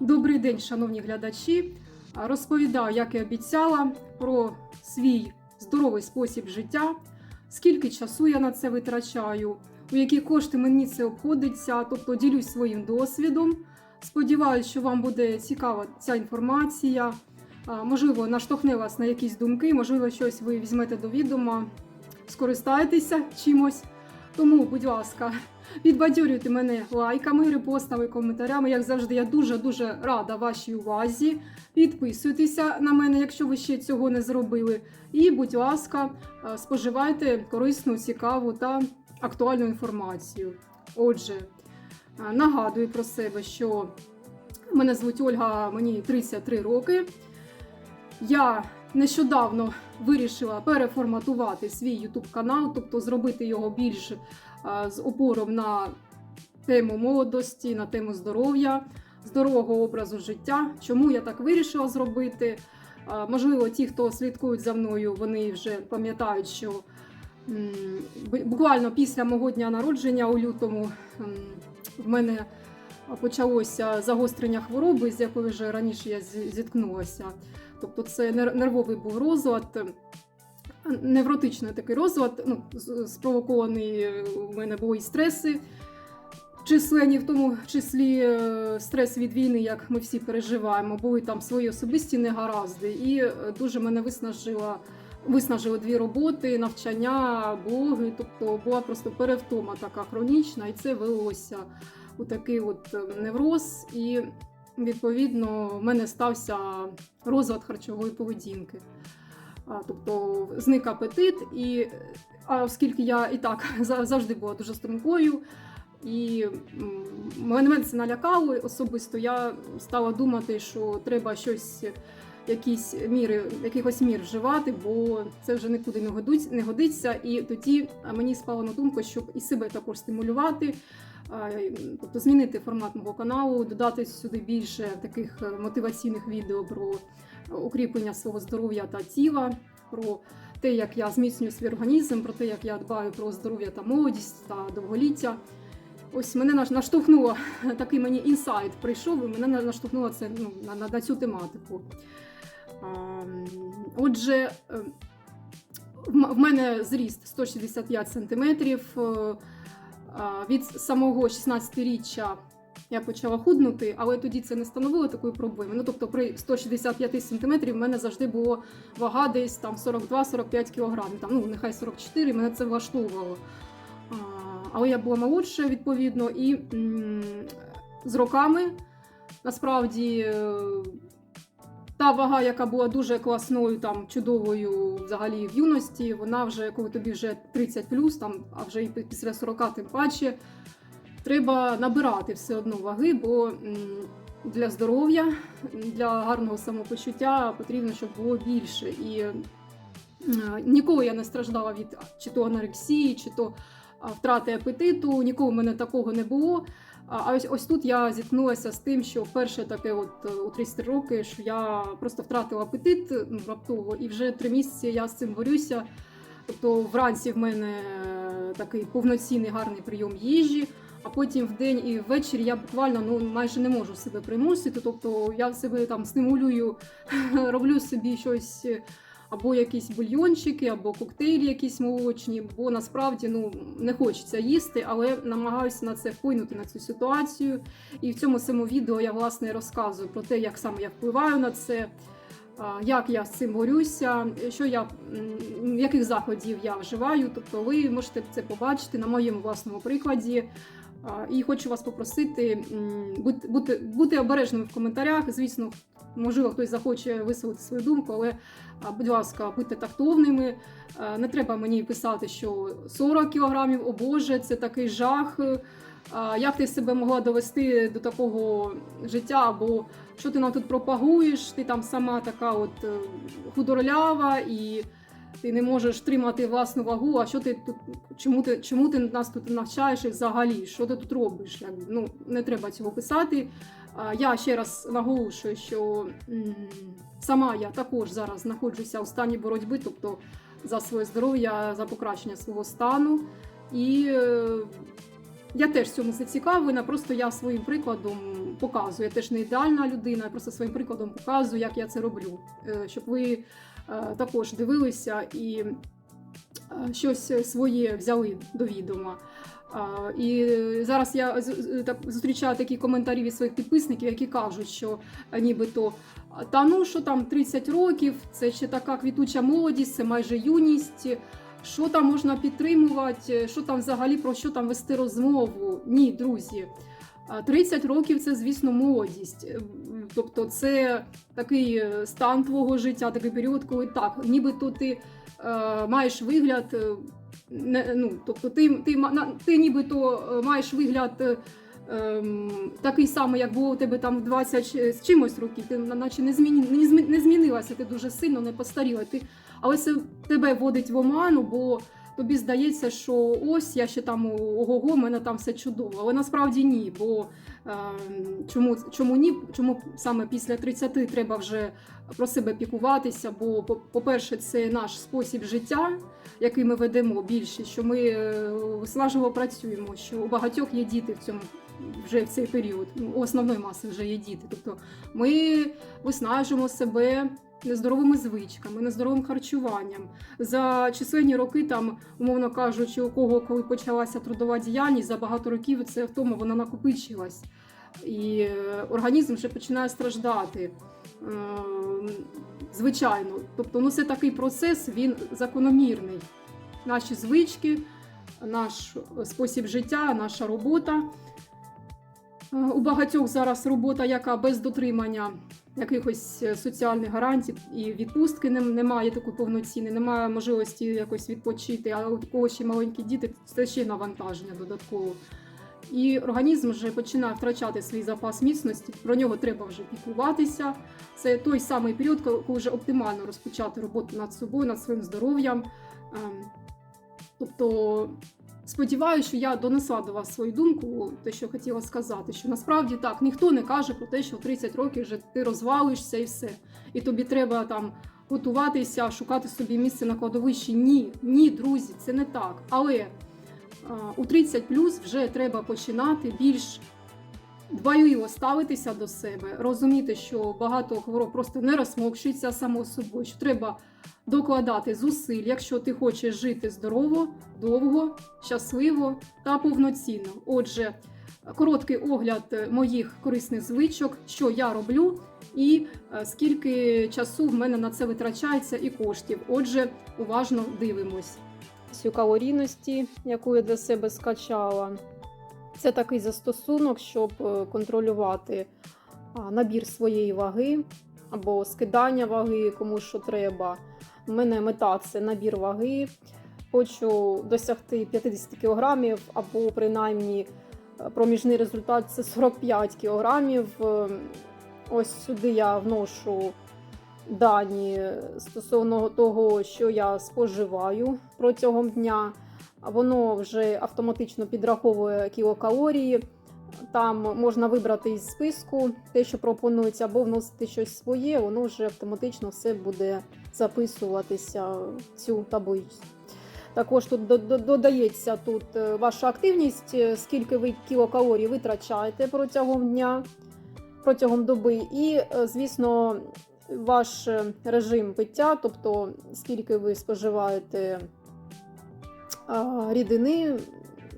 Добрий день, шановні глядачі. Розповідаю, як і обіцяла, про свій здоровий спосіб життя, скільки часу я на це витрачаю, у які кошти мені це обходиться, тобто ділюсь своїм досвідом. Сподіваюсь, що вам буде цікава ця інформація. Можливо, наштовхне вас на якісь думки, можливо, щось ви візьмете до відома, скористаєтеся чимось. Тому, будь ласка, підбадьорюйте мене лайками, репостами, коментарями. Як завжди, я дуже-дуже рада вашій увазі. Підписуйтеся на мене, якщо ви ще цього не зробили. І, будь ласка, е, споживайте корисну, цікаву та актуальну інформацію. Отже, е, нагадую про себе, що мене звуть Ольга, мені 33 роки. Я нещодавно вирішила переформатувати свій YouTube канал, тобто зробити його більш з опором на тему молодості, на тему здоров'я, здорового образу життя. Чому я так вирішила зробити? Можливо, ті, хто слідкують за мною, вони вже пам'ятають, що буквально після мого дня народження у лютому в мене почалося загострення хвороби, з якою вже раніше я зіткнулася. Тобто це нервовий був розлад, невротичний такий розлад, ну, спровокований у мене були і стреси численні, в тому числі е, стрес від війни, як ми всі переживаємо, були там свої особисті негаразди, і е, дуже мене виснажила. Виснажили дві роботи, навчання, блоги, тобто була просто перевтома така хронічна, і це вилилося у такий от е, невроз. І відповідно в мене стався розлад харчової поведінки. Тобто зник апетит, і а оскільки я і так завжди була дуже стрункою, і мене це налякало особисто, я стала думати, що треба щось, якісь міри, якихось мір вживати, бо це вже нікуди не годиться, не годиться. І тоді мені спало на думку, щоб і себе також стимулювати. Тобто змінити формат мого каналу, додати сюди більше таких е, мотиваційних відео про укріплення свого здоров'я та тіла, про те, як я зміцнюю свій організм, про те, як я дбаю про здоров'я та молодість та довголіття. Ось мене наштовхнуло такий мені інсайт прийшов, і мене наштовхнуло це ну, на, на, цю тематику. Отже, е, в мене зріст 165 сантиметрів. е, Від самого 16-річчя я почала худнути, але тоді це не становило такої проблеми. Ну тобто при 165 сантиметрів в мене завжди було вага десь там 42-45 кілограмів. Там ну нехай 44, мене це влаштовувало. А, Але я була молодша відповідно, і м, з роками насправді. е, Та вага, яка була дуже класною, там чудовою взагалі в юності, вона вже коли тобі вже 30 там, а вже і після 40 тим паче, треба набирати все одно ваги, бо для здоров'я, для гарного самопочуття потрібно, щоб було більше. І ніколи я не страждала від чи то анорексії, чи то втрати апетиту, ніколи в мене такого не було. А а ось ось тут я зіткнулася з тим, що вперше таке, от е, у 33 роки, що я просто втратила апетит ну, раптово, і вже три місяці я з цим борюся. Тобто вранці в мене е, такий повноцінний гарний прийом їжі, а потім в день і ввечері я буквально ну майже не можу себе примусити. Тобто я себе там стимулюю, роблю собі щось. Або якісь бульйончики, або коктейлі якісь молочні, бо насправді ну не хочеться їсти, але намагаюся на це вплинути на цю ситуацію. І в цьому самому відео я власне розказую про те, як саме я впливаю на це, як я з цим борюся, що я яких заходів я вживаю. Тобто, ви можете це побачити на моєму власному прикладі. І хочу вас попросити бути, бути, бути обережними в коментарях. Звісно, можливо, хтось захоче висловити свою думку, але, будь ласка, будьте тактовними. Не треба мені писати, що 40 кілограмів, о Боже, це такий жах. Як ти себе могла довести до такого життя? Або що ти нам тут пропагуєш? Ти там сама така от е, худорлява і ти не можеш тримати власну вагу. А що ти тут? Чому ти чому ти нас тут навчаєш і взагалі? Що ти тут робиш? Якби ну не треба цього писати. Я ще раз наголошую, що сама я також зараз знаходжуся у стані боротьби, тобто за своє здоров'я, за покращення свого стану. І е, я теж цьому зацікавлена, просто я своїм прикладом показую. Я теж не ідеальна людина, я просто своїм прикладом показую, як я це роблю. Е, Щоб ви також дивилися і е, щось своє взяли до відома. І зараз я зустрічаю такі коментарі від своїх підписників, які кажуть, що е, нібито та ну що там 30 років, це ще така квітуча молодість, це майже юність. Що там можна підтримувати? Що там взагалі про що там вести розмову? Ні, друзі. А 30 років це, звісно, молодість. Е, Тобто, це такий е, стан твого життя, такий період, коли так, нібито ти е, маєш вигляд. Не, ну, тобто ти, ти, ти нібито маєш вигляд ем, такий самий, як було у тебе там в 20 з чимось років. Ти наче не, зміні, не, змі- не змінилася, ти дуже сильно не постаріла. Ти, але це тебе вводить в оману, бо тобі здається, що ось я ще там ого-го, в мене там все чудово. Але насправді ні. Бо е, чому, чому ні? Чому саме після 30 треба вже про себе піклуватися? Бо, по- по-перше, це наш спосіб життя, який ми ведемо більше, що ми е, виснажливо працюємо, що у багатьох є діти в цьому. Вже в цей період Ну, у основної маси вже є діти. Тобто ми виснажуємо себе нездоровими звичками, нездоровим харчуванням. За численні роки, там, умовно кажучи, у кого коли почалася трудова діяльність, за багато років це втома вона накопичилась. І е, організм вже починає страждати. Ем, Звичайно, тобто, ну це такий процес, він закономірний. Наші звички, наш спосіб життя, наша робота. Е, У багатьох зараз робота, яка без дотримання якихось е, соціальних гарантій і відпустки немає такої повноцінної, немає можливості якось відпочити, а у кого ще маленькі діти, це ще навантаження додатково. І організм вже починає втрачати свій запас міцності, про нього треба вже піклуватися. Це той самий період, коли вже оптимально розпочати роботу над собою, над своїм здоров'ям. Ем, Тобто, сподіваюся, що я донесла до вас свою думку, те, що хотіла сказати, що насправді так, ніхто не каже про те, що в 30 років вже ти розвалишся і все. І тобі треба там готуватися, шукати собі місце на кладовищі. Ні, ні, друзі, це не так. Але а, у 30 плюс вже треба починати більш дбайливо ставитися до себе, розуміти, що багато хвороб просто не розмокшується само собою, що треба докладати зусиль, якщо ти хочеш жити здорово, довго, щасливо та повноцінно. Отже, короткий огляд моїх корисних звичок, що я роблю, і е, скільки часу в мене на це витрачається і коштів. Отже, уважно дивимось. Цю калорійності, яку я для себе скачала. Це такий застосунок, щоб е, контролювати набір своєї ваги або скидання ваги, кому що треба. У мене мета це набір ваги. Хочу досягти 50 кг, або принаймні е, проміжний результат це 45 кг. Е, Ось сюди я вношу дані стосовно того, що я споживаю протягом дня. Воно вже автоматично підраховує кілокалорії. Там можна вибрати із списку те, що пропонується, або вносити щось своє, воно вже автоматично все буде записуватися в цю таблицю. Також тут до- до- додається тут е, ваша активність, е, скільки ви кілокалорій витрачаєте протягом дня, протягом доби, і, е, звісно, ваш е, режим пиття, тобто скільки ви споживаєте рідини,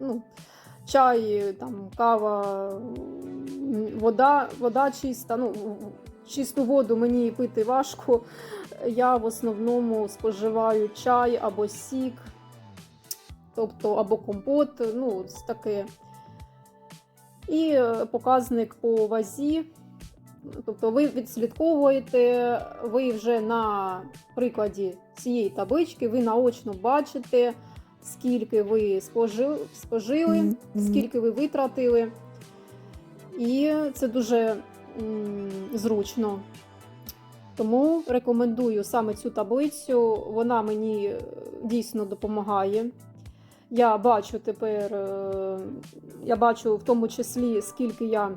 ну, чай, там, кава, вода, вода чиста. Ну, чисту воду мені пити важко. Я в основному споживаю чай або сік, тобто або компот, ну, таке. І е, показник по вазі. Тобто ви відслідковуєте, ви вже на прикладі цієї таблички, ви наочно бачите, скільки ви спожили, спожили Мгм. скільки ви витратили. І це дуже м, зручно. Тому рекомендую саме цю таблицю. Вона мені е, дійсно допомагає. Я бачу тепер, е, я бачу в тому числі, скільки я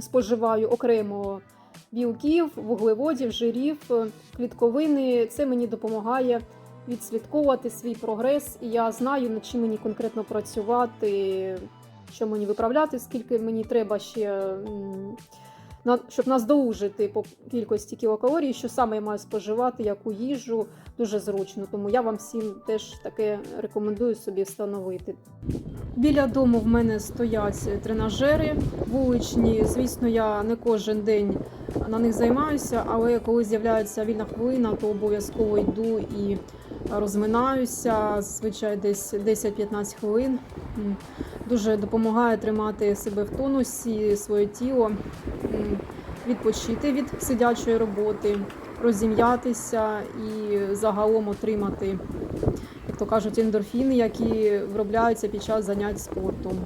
споживаю окремо білків, вуглеводів, жирів, квітковини. Це мені допомагає відслідковувати свій прогрес, і я знаю, над чим мені конкретно працювати, що мені виправляти, скільки мені треба ще, щоб наздолужити по кількості кілокалорій, що саме я маю споживати, яку їжу, дуже зручно. Тому я вам всім теж таке рекомендую собі встановити. Біля дому в мене стоять тренажери вуличні. Звісно, я не кожен день на них займаюся, але коли з'являється вільна хвилина, то обов'язково йду і розминаюся. Звичай десь 10-15 хвилин. Дуже допомагає тримати себе в тонусі, своє тіло, відпочити від сидячої роботи, розім'ятися і загалом отримати, як то кажуть, ендорфіни, які виробляються під час занять спортом.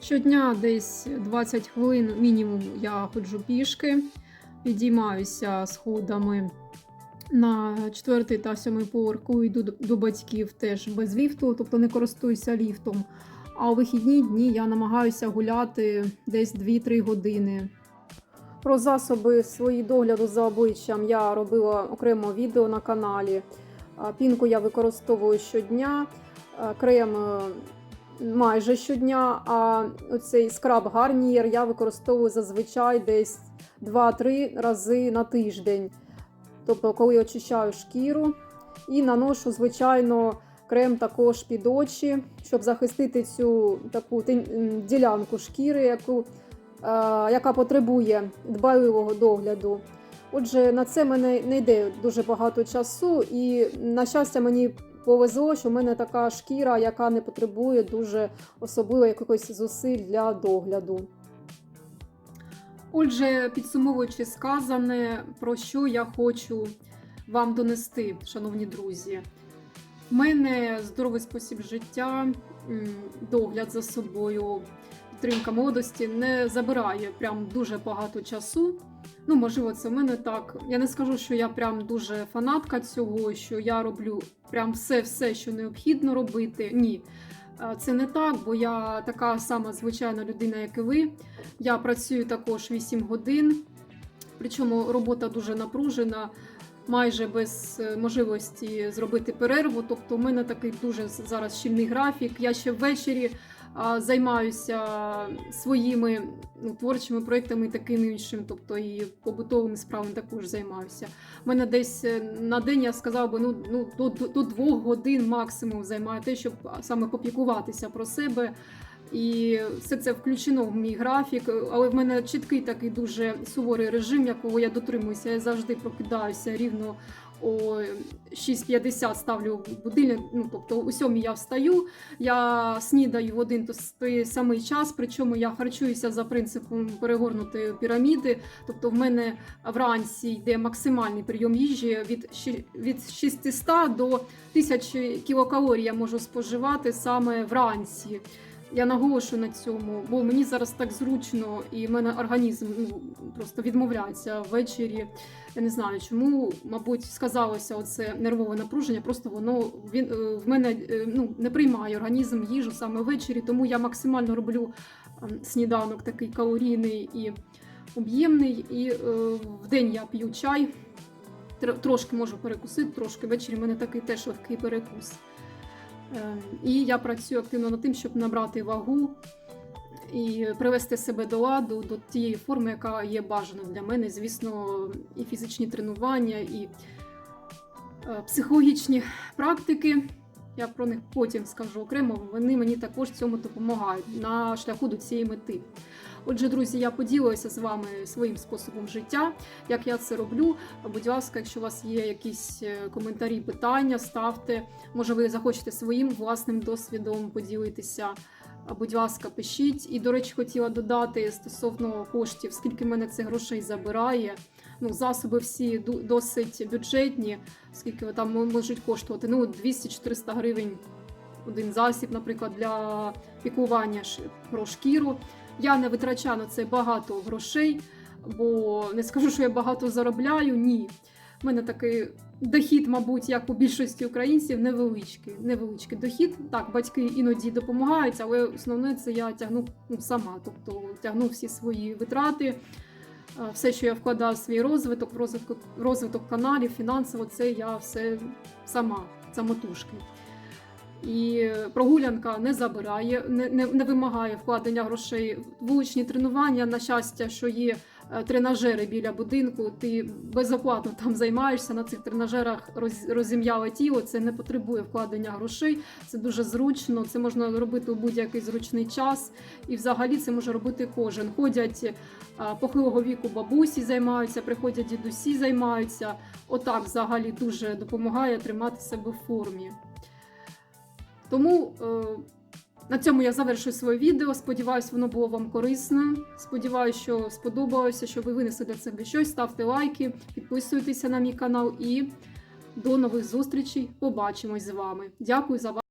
Щодня десь 20 хвилин мінімум я ходжу пішки, підіймаюся сходами на четвертий та сьомий поверх, коли йду до- батьків теж без ліфту, тобто не користуюся ліфтом. А у вихідні дні я намагаюся гуляти десь 2-3 години. Про засоби свої догляду за обличчям я робила окремо відео на каналі. Пінку я використовую щодня, крем е, майже щодня, а оцей скраб гарнієр я використовую зазвичай десь 2-3 рази на тиждень. Тобто, коли очищаю шкіру і наношу, звичайно, крем також під очі, щоб захистити цю таку ділянку шкіри, яку, е, яка потребує дбайливого догляду. Отже, на це мене не йде дуже багато часу, і на щастя, мені повезло, що в мене така шкіра, яка не потребує дуже особливо якихось зусиль для догляду. Отже, підсумовуючи сказане, про що я хочу вам донести, шановні друзі. У мене здоровий спосіб життя, догляд за собою, підтримка молодості не забирає прям дуже багато часу. Ну, можливо, це в мене так. Я не скажу, що я прям дуже фанатка цього, що я роблю прям все-все, що необхідно робити. Ні. Е, Це не так, бо я така сама звичайна людина, як і ви. Я працюю також 8 годин, причому робота дуже напружена, майже без е, можливості зробити перерву. Тобто, у мене такий дуже зараз щільний графік. Я ще ввечері займаюся своїми ну, творчими проектами таким іншим, тобто і побутовими справами також займаюся. У мене десь е, на день я сказав би ну, ну до, до двох годин максимум займає те, щоб саме попікуватися про себе. І все це включено в мій графік, але в мене чіткий такий дуже суворий режим, якого я дотримуюся. Я завжди прокидаюся рівно о 6.50 ставлю будильник. Ну тобто у сьомій я встаю. Я снідаю в один той самий час, причому я харчуюся за принципом перегорнутої піраміди. Тобто, в мене вранці йде максимальний прийом їжі від від 600 до 1000 кілокалорій я можу споживати саме вранці. Я наголошую на цьому, бо мені зараз так зручно, і в мене організм ну, просто відмовляється ввечері. Я не знаю, чому, мабуть, сказалося оце нервове напруження. Просто воно він е, в мене е, ну, не приймає організм їжу саме ввечері, тому я максимально роблю ем, сніданок такий калорійний і об'ємний. І е, в день я п'ю чай. Трошки можу перекусити, трошки ввечері в мене такий теж легкий перекус. Е, І я працюю активно над тим, щоб набрати вагу і привести себе до ладу, до тієї форми, яка є бажаною для мене. Звісно, і фізичні тренування, і е, психологічні практики. Я про них потім скажу окремо. Вони мені також цьому допомагають на шляху до цієї мети. Отже, друзі, я поділилася з вами своїм способом життя, як я це роблю. Будь ласка, якщо у вас є якісь е, коментарі, питання, ставте. Може, ви захочете своїм власним досвідом поділитися. Будь ласка, пишіть. І, до речі, хотіла додати стосовно коштів, скільки мене це грошей забирає. Ну, засоби всі досить бюджетні, скільки там можуть коштувати. Ну, 200-400 гривень один засіб, наприклад, для піклування ш- про шкіру. Я не витрачаю на це багато грошей, бо не скажу, що я багато заробляю. Ні. У мене такий дохід, мабуть, як у більшості українців, невеличкий. Невеличкий дохід. Так, батьки іноді допомагають, але основне це я тягну ну, сама, тобто тягну всі свої витрати. Все, що я вкладаю в свій розвиток, розвиток, розвиток каналів, фінансово, це я все сама, самотужки. І прогулянка не забирає, не, не, не вимагає вкладення грошей. Вуличні тренування, на щастя, що є е, тренажери біля будинку, ти безоплатно там займаєшся на цих тренажерах, роз, розім'яле тіло, це не потребує вкладення грошей, це дуже зручно, це можна робити у будь-який зручний час. І взагалі це може робити кожен. Ходять а, похилого віку бабусі займаються, приходять дідусі займаються. Отак взагалі дуже допомагає тримати себе в формі. Тому е, на цьому я завершую своє відео. Сподіваюсь, воно було вам корисне. Сподіваюсь, що сподобалося, що ви винесли для себе щось. Ставте лайки, підписуйтеся на мій канал і до нових зустрічей. Побачимось з вами. Дякую за вас.